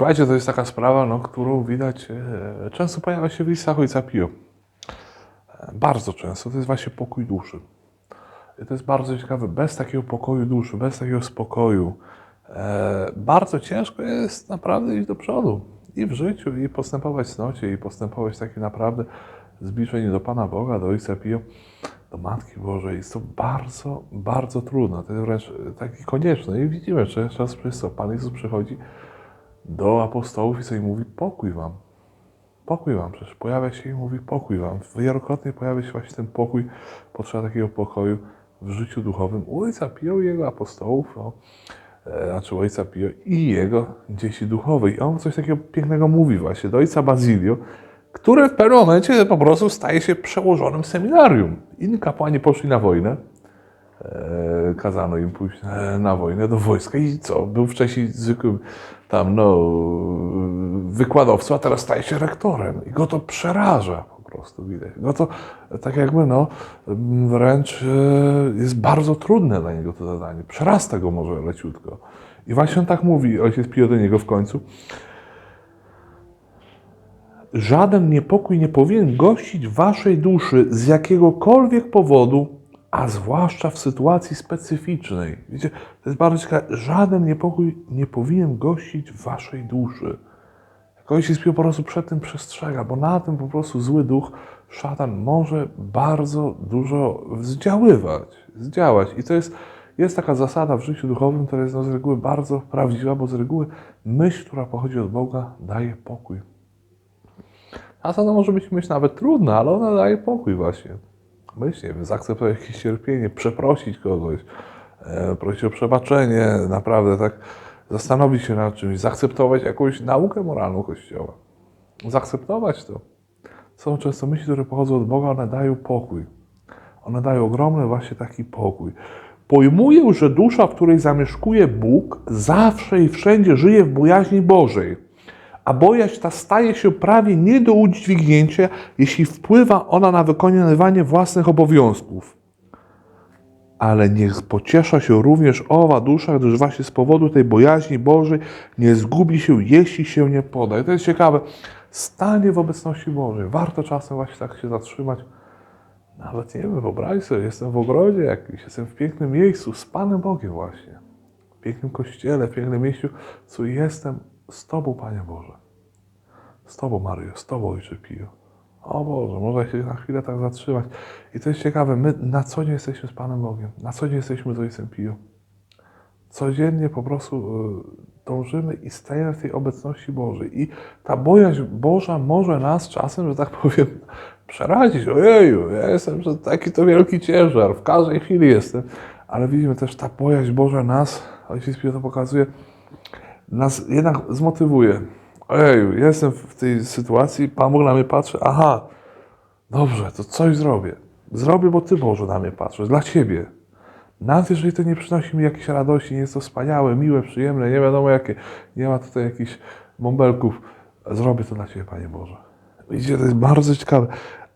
Słuchajcie, to jest taka sprawa, no, którą widać, e, często pojawia się w listach Ojca Pio. E, Bardzo często. To jest właśnie pokój duszy. I to jest bardzo ciekawe. Bez takiego pokoju duszy, bez takiego spokoju, e, bardzo ciężko jest naprawdę iść do przodu. I w życiu, i postępować w i postępować taki naprawdę zbliżenie do Pana Boga, do Ojca Pio, do Matki Bożej. Jest to bardzo, bardzo trudne. To jest wręcz takie konieczne. I widzimy, że czas przez co Pan Jezus przychodzi do apostołów i sobie mówi pokój wam. Pokój wam. Przecież pojawia się i mówi pokój wam. Wielokrotnie pojawia się właśnie ten pokój, potrzeba takiego pokoju w życiu duchowym u Ojca Pio i jego apostołów, no, e, znaczy Ojca Pio i jego dzieci duchowych. I on coś takiego pięknego mówi właśnie do Ojca Bazilio, który w pewnym momencie po prostu staje się przełożonym seminarium. Inni kapłani poszli na wojnę, kazano im pójść e, na wojnę do wojska i co? Był wcześniej zwykłym tam, no, wykładowcą, a teraz staje się rektorem i go to przeraża po prostu, widać. Go to tak jakby, no, wręcz e, jest bardzo trudne dla niego to zadanie. Przerasta go może leciutko. I właśnie on tak mówi, ojciec Pio do niego w końcu, Żaden niepokój nie powinien gościć waszej duszy z jakiegokolwiek powodu, a zwłaszcza w sytuacji specyficznej. Widzicie, to jest bardzo ciekawe. Żaden niepokój nie powinien gościć waszej duszy. Ojciec Pio po prostu przed tym przestrzega, bo na tym po prostu zły duch, szatan może bardzo dużo zdziaływać, zdziałać. I to jest, jest taka zasada w życiu duchowym, która jest no, z reguły bardzo prawdziwa, bo z reguły myśl, która pochodzi od Boga, daje pokój. Czasem to może być myśl nawet trudna, ale ona daje pokój właśnie. Myśl, nie wiem, zaakceptować jakieś cierpienie, przeprosić kogoś, e, prosić o przebaczenie, naprawdę tak zastanowić się nad czymś, zaakceptować jakąś naukę moralną Kościoła. Zaakceptować to. Są często myśli, które pochodzą od Boga, one dają pokój. One dają ogromny właśnie taki pokój. Pojmuję, że dusza, w której zamieszkuje Bóg, zawsze i wszędzie żyje w bojaźni Bożej a bojaźń ta staje się prawie nie do udźwignięcia, jeśli wpływa ona na wykonywanie własnych obowiązków. Ale niech pociesza się również owa dusza, gdyż właśnie z powodu tej bojaźni Bożej nie zgubi się, jeśli się nie poda. I to jest ciekawe. Stanie w obecności Bożej. Warto czasem właśnie tak się zatrzymać. Nawet nie wiem, wyobraź sobie, jestem w ogrodzie jakimś, jestem w pięknym miejscu, z Panem Bogiem właśnie. W pięknym kościele, w pięknym miejscu, co jestem z Tobą, Panie Boże. Z Tobą, Maryjo, z Tobą, Ojcze Pio. O Boże, można się na chwilę tak zatrzymać. I to jest ciekawe, my na co dzień jesteśmy z Panem Bogiem, na co dzień jesteśmy z Ojcem Pio. Codziennie po prostu y, dążymy i stajemy w tej obecności Bożej. I ta bojaźń Boża może nas czasem, że tak powiem, przerazić. Ojeju, ja jestem, taki to wielki ciężar, w każdej chwili jestem. Ale widzimy też, ta bojaźń Boża nas, Ojciec Pio to pokazuje, nas jednak zmotywuje. Ojeju, jestem w tej sytuacji, Pan Bóg na mnie patrzy, aha, dobrze, to coś zrobię. Zrobię, bo Ty Boże na mnie patrzysz, dla Ciebie. Nawet jeżeli to nie przynosi mi jakiejś radości, nie jest to wspaniałe, miłe, przyjemne, nie wiadomo jakie, nie ma tutaj jakichś bąbelków, zrobię to dla Ciebie, Panie Boże. Widzicie, to jest bardzo ciekawe.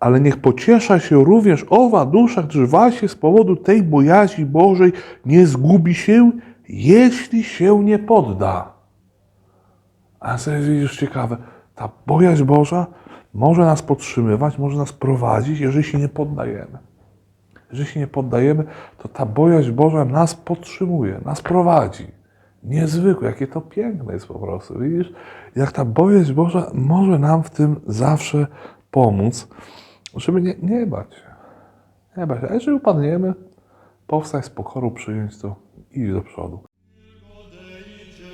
Ale niech pociesza się również owa dusza, gdyż właśnie z powodu tej bojaźni Bożej nie zgubi się, jeśli się nie podda. A co jest widzisz ciekawe, ta bojaźń Boża może nas podtrzymywać, może nas prowadzić, jeżeli się nie poddajemy. Jeżeli się nie poddajemy, to ta bojaźń Boża nas podtrzymuje, nas prowadzi. Niezwykłe, jakie to piękne jest po prostu. Widzisz, jak ta bojaźń Boża może nam w tym zawsze pomóc, żeby nie, nie bać się. Nie bać się. A jeżeli upadniemy, powstać z pokoru, przyjąć to i iść do przodu.